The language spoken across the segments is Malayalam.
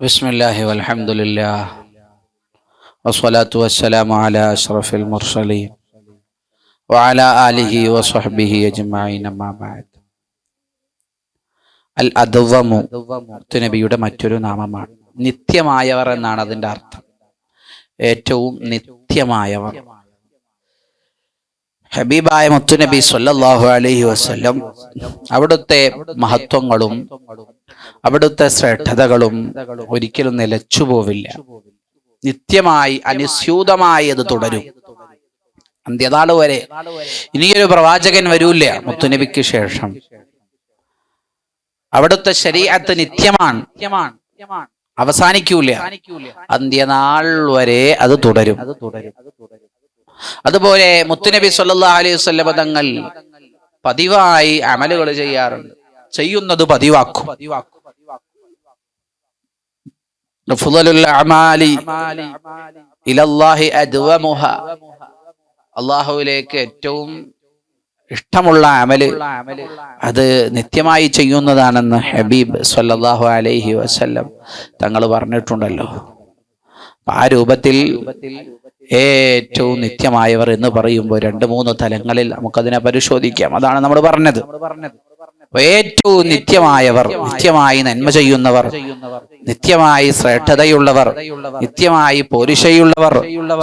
ബിസ്മില്ലാഹി വൽഹംദുലില്ലാഹ്. വസ്സലാത്തു വസ്സലാമു അലാ അഷ്റഫിൽ മുർസലീൻ. വഅല ആലിഹി വസ്വഹ്ബിഹി അജ്മഈൻ അമ്മാ ബഅദ്. അൽ അദ്വമു നബിയുടെ മറ്റൊരു നാമമാണ്. നിത്യമായവർ എന്നാണ് അതിന്റെ അർത്ഥം. ഏറ്റവും നിത്യമായവർ. ഹബീബായ മുത്തുനബി സല്ലല്ലാഹു അലൈഹി വസല്ലം അവിടുത്തെ മഹത്വങ്ങളും അവിടുത്തെ ശ്രേഷ്ഠതകളും ഒരിക്കലും നിലച്ചുപോവില്ല. നിത്യമായി അനുസ്യൂതമായി അത് തുടരും. അന്ത്യനാൾ വരെ ഇനിയൊരു പ്രവാചകൻ വരൂല്ല മുത്തുനബിക്ക് ശേഷം. അവിടുത്തെ ശരീരത്ത് നിത്യമാണ്. അവസാനിക്കൂല. അന്ത്യനാൾ വരെ അത് തുടരും. അതുപോലെ മുത്തുനബി സല്ലാ അലൈഹി വസല്ലം തങ്ങൾ പതിവായി അമലുകൾ ചെയ്യാറുണ്ട്. ചെയ്യുന്നത് പതിവാക്കും. അള്ളാഹുവിലേക്ക് ഏറ്റവും ഇഷ്ടമുള്ള അമൽ അത് നിത്യമായി ചെയ്യുന്നതാണെന്ന് ഹബീബ് സല്ലാഹു അലൈഹി വസ്ല്ലം തങ്ങൾ പറഞ്ഞിട്ടുണ്ടല്ലോ. ആ രൂപത്തിൽ ഏറ്റവും നിത്യമായവർ എന്ന് പറയുമ്പോൾ രണ്ട് മൂന്ന് തലങ്ങളിൽ നമുക്കതിനെ പരിശോധിക്കാം. അതാണ് നമ്മൾ പറഞ്ഞത്. ഏറ്റവും നിത്യമായവർ നിത്യമായി നന്മ ചെയ്യുന്നവർ നിത്യമായി ശ്രേഷ്ഠതയുള്ളവർ നിത്യമായി പോരിശയുള്ളവർ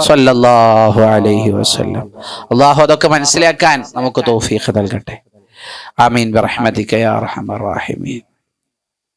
സല്ലല്ലാഹു അലൈഹി വസല്ലം. അള്ളാഹു അതൊക്കെ മനസ്സിലാക്കാൻ നമുക്ക് തോഫീഖ് നൽകട്ടെ. ആമീൻ. ബിറഹ്മതിക യാ റഹീമീൻ.